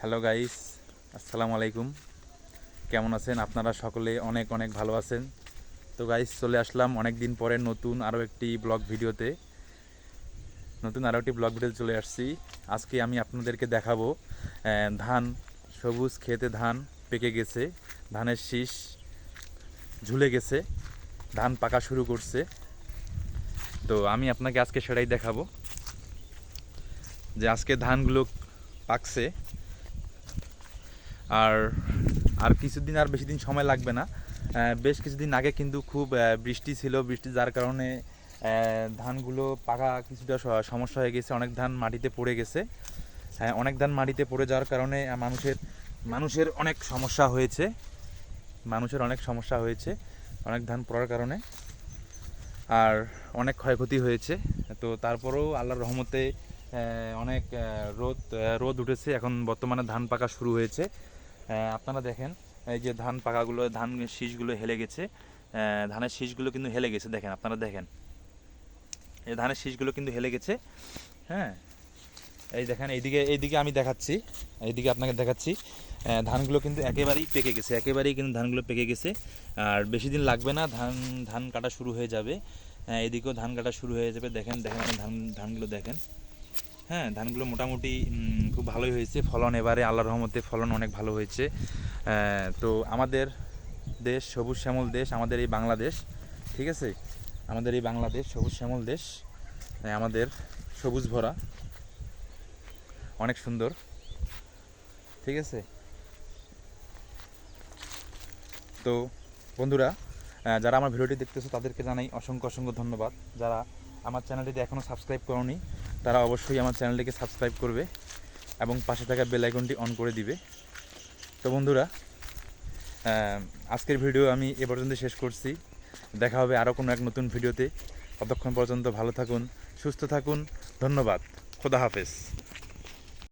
Hello guys আসসালামু আলাইকুম কেমন আছেন? আপনারা সকলে অনেক অনেক ভালো আছেন। তো গাইস চলে আসলাম অনেক দিন পরে নতুন আরও একটি ব্লগ ভিডিওতে। নতুন আরও একটি ব্লগ ভিডিও চলে আসছি। আজকে আমি আপনাদেরকে দেখাবো ধান, সবুজ খেতে ধান পেকে গেছে, ধানের শীষ ঝুলে গেছে, ধান পাকা শুরু করছে। তো, আমি আপনাকে আজকে সেটাই দেখাবো যে আজকে ধানগুলো পাকছে। আর আর কিছুদিন আর বেশি দিন সময় লাগবে না। বেশ কিছুদিন আগে কিন্তু খুব বৃষ্টি ছিল। বৃষ্টি যার কারণে ধানগুলো পাকা কিছুটা সমস্যা হয়ে গেছে। অনেক ধান মাটিতে পড়ে গেছে। হ্যাঁ অনেক ধান মাটিতে পড়ে যাওয়ার কারণে মানুষের মানুষের অনেক সমস্যা হয়েছে। মানুষের অনেক সমস্যা হয়েছে অনেক ধান পড়ার কারণে। আর অনেক ক্ষয়ক্ষতি হয়েছে। তো তারপরেও আল্লাহর রহমতে অনেক রোদ রোদ উঠেছে। এখন বর্তমানে ধান পাকা শুরু হয়েছে। আপনারা দেখেন, এই যে ধান পাকাগুলো, ধান শীষগুলো হেলে গেছে। ধানের শীষগুলো কিন্তু হেলে গেছে, দেখেন, আপনারা দেখেন। এই ধানের শীষগুলো কিন্তু হেলে গেছে হ্যাঁ? এই দেখেন, এইদিকে এইদিকে আমি দেখাচ্ছি, এইদিকে আপনাকে দেখাচ্ছি। ধানগুলো কিন্তু একেবারেই পেকে গেছে, একেবারেই কিন্তু ধানগুলো পেকে গেছে। আর বেশি দিন লাগবে না, ধান ধান কাটা শুরু হয়ে যাবে। এদিকেও ধান কাটা শুরু হয়ে যাবে, দেখেন দেখেন ধান, ধানগুলো দেখেন। হ্যাঁ ধানগুলো মোটামুটি খুব ভালোই হয়েছে। ফলন এবারে আল্লাহর রহমতে ফলন অনেক ভালো হয়েছে। তো আমাদের দেশ সবুজ শ্যামল দেশ, আমাদের এই বাংলাদেশ, ঠিক আছে? আমাদের এই বাংলাদেশ সবুজ শ্যামল দেশ আমাদের সবুজ ভরা। অনেক সুন্দর, ঠিক আছে? তো বন্ধুরা যারা আমার ভিডিওটি দেখতেছো তাদেরকে জানাই অসংখ্য অসংখ্য ধন্যবাদ। যারা আমার চ্যানেলটিতে এখনও সাবস্ক্রাইব করনি তারা অবশ্যই আমার চ্যানেলটিকে সাবস্ক্রাইব করবে এবং পাশে থাকা বেল আইকনটি অন করে দিবে। তো বন্ধুরা আজকের ভিডিও আমি এ পর্যন্ত শেষ করছি। দেখা হবে আরও কোনো এক নতুন ভিডিওতে। ততক্ষণ পর্যন্ত ভালো থাকুন, সুস্থ থাকুন। ধন্যবাদ। খোদা হাফেজ।